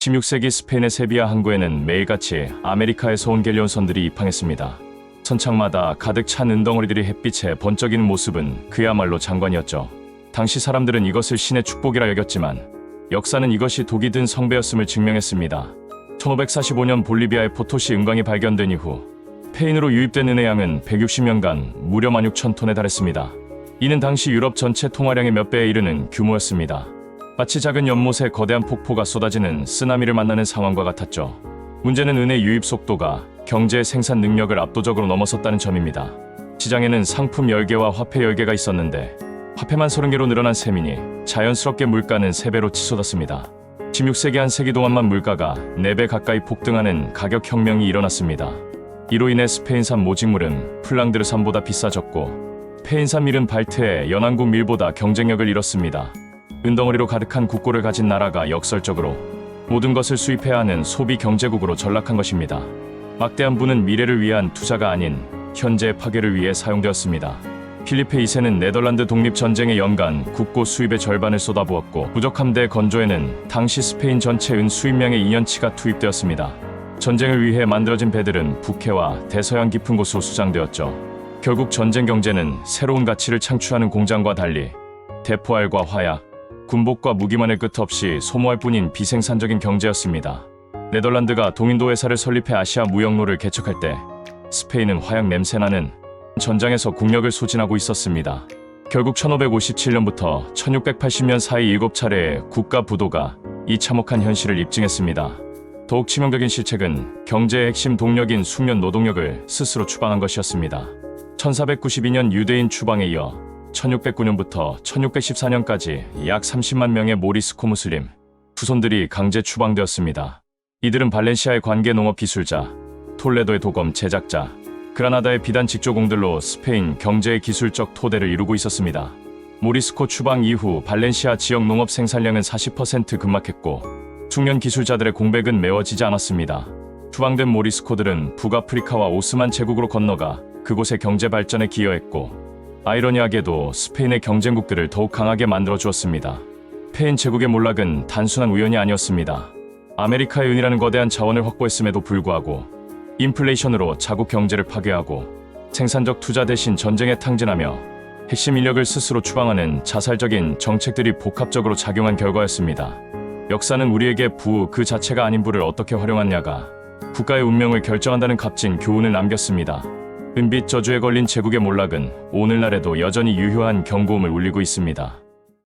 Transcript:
16세기 스페인의 세비야 항구에는 매일같이 아메리카에서 온 갤리온선들이 입항했습니다. 선창마다 가득 찬 은덩어리들이 햇빛에 번쩍이는 모습은 그야말로 장관이었죠. 당시 사람들은 이것을 신의 축복이라 여겼지만 역사는 이것이 독이 든 성배였음을 증명했습니다. 1545년 볼리비아의 포토시 은광이 발견된 이후 페인으로 유입된 은의 양은 160년간 무려 16,000톤에 달했습니다. 이는 당시 유럽 전체 통화량의 몇 배에 이르는 규모였습니다. 마치 작은 연못에 거대한 폭포가 쏟아지는 쓰나미를 만나는 상황과 같았죠. 문제는 은의 유입 속도가 경제의 생산 능력을 압도적으로 넘어섰다는 점입니다. 시장에는 상품 10개와 화폐 10개가 있었는데 화폐만 30개로 늘어난 셈이니 자연스럽게 물가는 3배로 치솟았습니다. 16세기 한 세기 동안만 물가가 4배 가까이 폭등하는 가격 혁명이 일어났습니다. 이로 인해 스페인산 모직물은 플랑드르산보다 비싸졌고 페인산 밀은 발트의 연안국 밀보다 경쟁력을 잃었습니다. 은덩어리로 가득한 국고를 가진 나라가 역설적으로 모든 것을 수입해야 하는 소비 경제국으로 전락한 것입니다. 막대한 부는 미래를 위한 투자가 아닌 현재의 파괴를 위해 사용되었습니다. 필리페 2세는 네덜란드 독립 전쟁의 연간 국고 수입의 절반을 쏟아부었고 부족함대 건조에는 당시 스페인 전체 은 수입량의 2년치가 투입되었습니다. 전쟁을 위해 만들어진 배들은 북해와 대서양 깊은 곳으로 수장되었죠. 결국 전쟁 경제는 새로운 가치를 창출하는 공장과 달리 대포알과 화약, 군복과 무기만의 끝 없이 소모할 뿐인 비생산적인 경제였습니다. 네덜란드가 동인도 회사를 설립해 아시아 무역로를 개척할 때 스페인은 화약 냄새나는 전장에서 국력을 소진하고 있었습니다. 결국 1557년부터 1680년 사이 7차례의 국가 부도가 이 참혹한 현실을 입증했습니다. 더욱 치명적인 실책은 경제의 핵심 동력인 숙련 노동력을 스스로 추방한 것이었습니다. 1492년 유대인 추방에 이어 1609년부터 1614년까지 약 30만 명의 모리스코 무슬림 후손들이 강제 추방되었습니다. 이들은 발렌시아의 관계 농업 기술자, 톨레도의 도검 제작자, 그라나다의 비단 직조공들로 스페인 경제의 기술적 토대를 이루고 있었습니다. 모리스코 추방 이후 발렌시아 지역 농업 생산량은 40% 급락했고 중년 기술자들의 공백은 메워지지 않았습니다. 추방된 모리스코들은 북아프리카와 오스만 제국으로 건너가 그곳의 경제 발전에 기여했고 아이러니하게도 스페인의 경쟁국들을 더욱 강하게 만들어 주었습니다. 페인 제국의 몰락은 단순한 우연이 아니었습니다. 아메리카의 은이라는 거대한 자원을 확보했음에도 불구하고 인플레이션으로 자국 경제를 파괴하고 생산적 투자 대신 전쟁에 탕진하며 핵심 인력을 스스로 추방하는 자살적인 정책들이 복합적으로 작용한 결과였습니다. 역사는 우리에게 부그 자체가 아닌 부를 어떻게 활용하냐가 국가의 운명을 결정한다는 값진 교훈을 남겼습니다. 은빛 저주에 걸린 제국의 몰락은 오늘날에도 여전히 유효한 경고음을 울리고 있습니다.